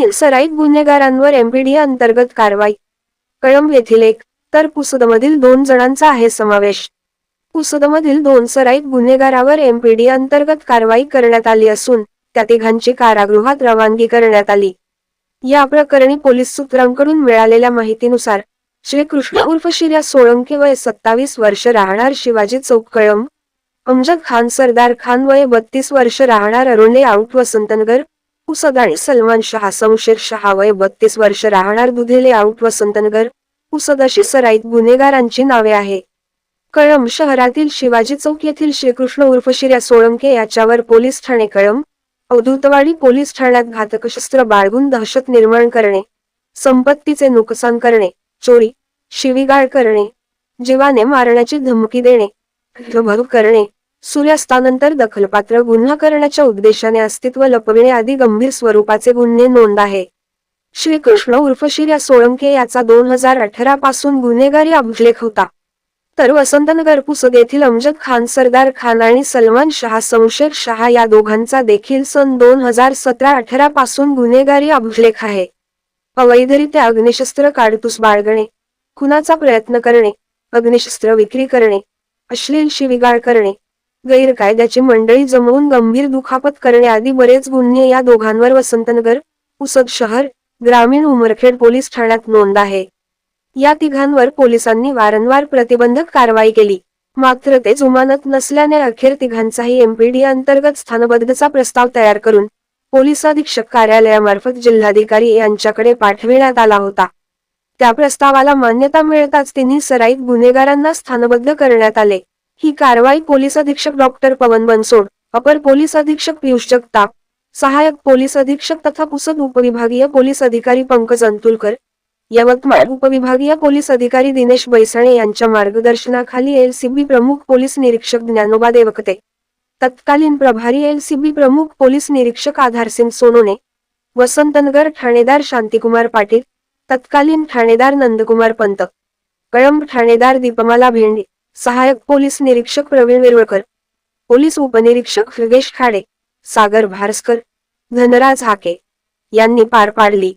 येथील सराईत गुन्हेगारांवर एमपीडी अंतर्गत कारवाई. कळंब येथील एक तर पुसदमधील दोन जणांचा आहे समावेश. पुसदमधील दोन सराईत गुन्हेगारावर एमपीडी अंतर्गत कारवाई करण्यात आली असून त्या तिघांची कारागृहात रवानगी करण्यात आली. या प्रकरणी पोलीस सूत्रांकडून मिळालेल्या माहितीनुसार श्रीकृष्ण उर्फ शिर्या सोळंके वय सत्तावीस वर्ष राहणार शिवाजी चौक कळंब. अमजद खान सरदार खान वय बत्तीस वर्ष राहणार अरुणे आऊट वसंतनगर. पुसद आणि सलमान शहा समशेर शहा वय बत्तीस वर्ष राहणार दुधेले आउट वसंतनगर पुसद अशी सराईत गुन्हेगारांची नावे आहे. कळंब शहरातील शिवाजी चौक येथील श्रीकृष्ण उर्फ शिर्या सोळंके याच्यावर पोलीस ठाणे कळंब अवधूतवाडी पोलीस ठाण्यात घातक शस्त्र बाळगून दहशत निर्माण करणे संपत्तीचे नुकसान करणे चोरी शिवीगाळ करणे जीवाने मारण्याची धमकी देणे करणे सूर्यास्तानंतर दखलपात्र गुन्हा करण्याच्या उद्देशाने अस्तित्व लपविणे आदी गंभीर स्वरूपाचे गुन्हे नोंद आहे. श्रीकृष्ण उर्फ शिर्या सोळंके याचा दोन हजार अठरा पासून गुन्हेगारी अभिलेख होता. तर वसंतनगर पुसद येथील अमजद खान सरदार खान आणि सलमान शहा समशेर शहा या दोघांचा देखील सन दोन हजार सतरा अठरा पासून गुन्हेगारी अभिलेख आहे. अवैधरित्या अग्निशस्त्र काडतूस बाळगणे खुनाचा प्रयत्न करणे अग्निशस्त्र विक्री करणे अश्लील शिवीगाळ करणे गैरकायद्याची मंडळी जमवून गंभीर दुखापत करणे आदी बरेच गुन्हे या दोघांवर वसंतनगर पुसद शहर ग्रामीण उमरखेड पोलीस ठाण्यात नोंद आहे. या तिघांवर पोलिसांनी वारंवार प्रतिबंधक कारवाई केली. मात्र ते जुमानत नसल्याने अखेर तिघांचाही एमपीडी अंतर्गत स्थानबद्धचा प्रस्ताव तयार करून पोलीस अधीक्षक कार्यालयामार्फत जिल्हाधिकारी यांच्याकडे पाठविण्यात आला होता. त्या प्रस्तावाला मान्यता मिळताच तिन्ही सराईत गुन्हेगारांना स्थानबद्ध करण्यात आले. ही कारवाई पोलीस अधीक्षक डॉक्टर पवन बनसोड अपर पोलीस अधीक्षक पियुष जगताप सहायक पोलीस अधीक्षक तथा पुसद उपविभागीय पोलीस अधिकारी पंकज अंतुलकर यवतमाळ उपविभागीय पोलीस अधिकारी दिनेश बैसाणे यांच्या मार्गदर्शनाखाली एलसीबी प्रमुख पोलीस निरीक्षक ज्ञानोबा देवकते. तत्कालीन प्रभारी एलसीबी प्रमुख पोलीस निरीक्षक आधारसिंग सोनोने वसंतनगर ठाणेदार शांतिकुमार पाटील तत्कालीन ठाणेदार नंदकुमार पंत कळंब ठाणेदार दीपमाला भेंडे सहायक पोलीस निरीक्षक प्रवीण विरवळकर पोलीस उपनिरीक्षक योगेश खाडे सागर भारस्कर धनराज हाके यांनी पार पाडली.